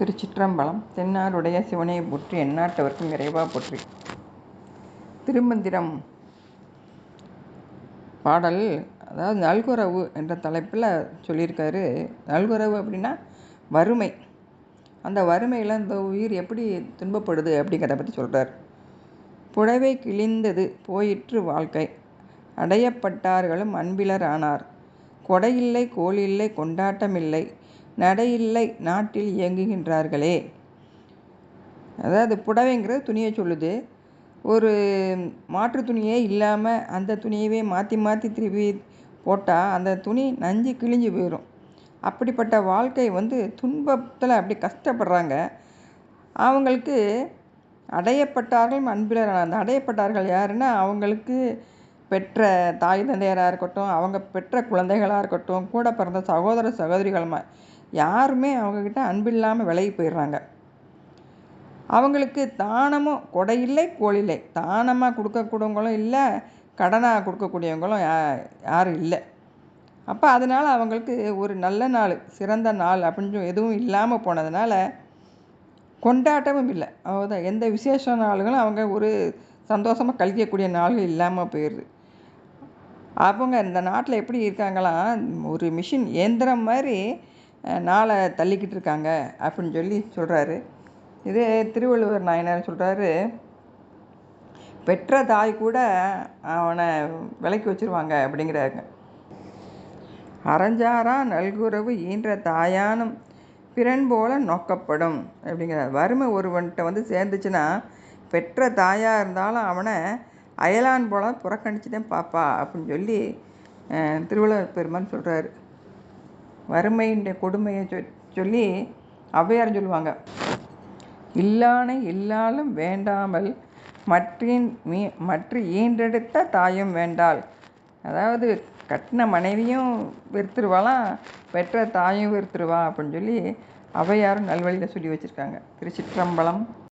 திருச்சிற்றம்பலம் தென்னாருடைய சிவனையை போற்றி எந்நாட்டவர்க்கும் இறைவா போற்றி. திருமந்திரம் பாடல் அதாவது நல்குறவு என்ற தலைப்பில் சொல்லியிருக்காரு. நல்குறவு அப்படின்னா வறுமை. அந்த வறுமையில் இந்த உயிர் எப்படி துன்பப்படுது அப்படிங்கிறத பற்றி சொல்கிறார் புடவை கிழிந்தது போயிற்று வாழ்க்கை. அடையப்பட்டார்களும் அன்பிலர் ஆனார். கொடையில்லை கோலில்லை கொண்டாட்டமில்லை. நடையில்லை நாட்டில் இயங்குகின்றார்களே. அதாவது புடவைங்கிறது துணியை சொல்லுது. ஒரு மாற்று துணியே இல்லாமல் அந்த துணியவே மாற்றி மாற்றி திருப்பி போட்டால் அந்த துணி நஞ்சு கிழிஞ்சு போயிடும் அப்படிப்பட்ட வாழ்க்கை வந்து துன்பத்தில் அப்படி கஷ்டப்படுறாங்க. அவங்களுக்கு அடையப்பட்டார்கள் அன்பிலர் அந்த அடையப்பட்டார்கள் யாருன்னா அவங்களுக்கு பெற்ற தாய் தந்தையராக இருக்கட்டும் அவங்க பெற்ற குழந்தைகளாக இருக்கட்டும் கூட பிறந்த சகோதர சகோதரிகளுமா யாருமே அவங்கக்கிட்ட அன்பில்லாமல் விலகி போயிடுறாங்க. அவங்களுக்கு தானமும் கொடையில்லை கோழில்லை தானமாக கொடுக்கக்கூடியவங்களும் இல்லை கடனாக கொடுக்கக்கூடியவங்களும் யா யாரும் இல்லை. அப்போ அதனால் அவங்களுக்கு ஒரு நல்ல நாள் சிறந்த நாள் அப்படின்னு எதுவும் இல்லாமல் போனதுனால கொண்டாட்டமும் இல்லை. அவ்வளோதான் எந்த விசேஷ நாள்களும் அவங்க ஒரு சந்தோஷமாக கழிக்கக்கூடிய நாள்கள் இல்லாமல் போயிடுது அவங்க இந்த நாட்டில் எப்படி இருக்காங்களாம் ஒரு மிஷின் இயந்திரம் மாதிரி நாளை தள்ளிக்கிட்டு இருக்காங்க அப்படின்னு சொல்லி சொல்கிறாரு இதே திருவள்ளுவர் நாயனார் சொல்கிறாரு பெற்ற தாய் கூட அவனை விலைக்கு வச்சுருவாங்க அப்படிங்கிறாங்க அறஞ்சாரா நல்குறவு ஈன்ற தாயானும் பிறன் போல நோக்கப்படும் அப்படிங்கிறார். வறுமை ஒருவன்கிட்ட வந்து சேர்ந்துச்சுன்னா பெற்ற தாயாக இருந்தாலும் அவனை அயலான் போல புறக்கணிச்சுதான் பாப்பா அப்படின்னு சொல்லி திருவள்ளுவர் பெருமான் சொல்கிறாரு வறுமையின்ற கொடுமையை சொ சொல்லி ஔவையார் சொல்லுவாங்க. இல்லானை இல்லாலும் வேண்டாமல் மற்றின் மீ மற்ற ஈன்றெடுத்த தாயும் வேண்டாள். அதாவது கட்டின மனைவியும் வெறுத்துருவாளாம் பெற்ற தாயும் வெறுத்துருவா அப்படின்னு சொல்லி ஔவையாரும் நல்வழியில் சொல்லி வச்சுருக்காங்க. திருச்சிற்றம்பலம்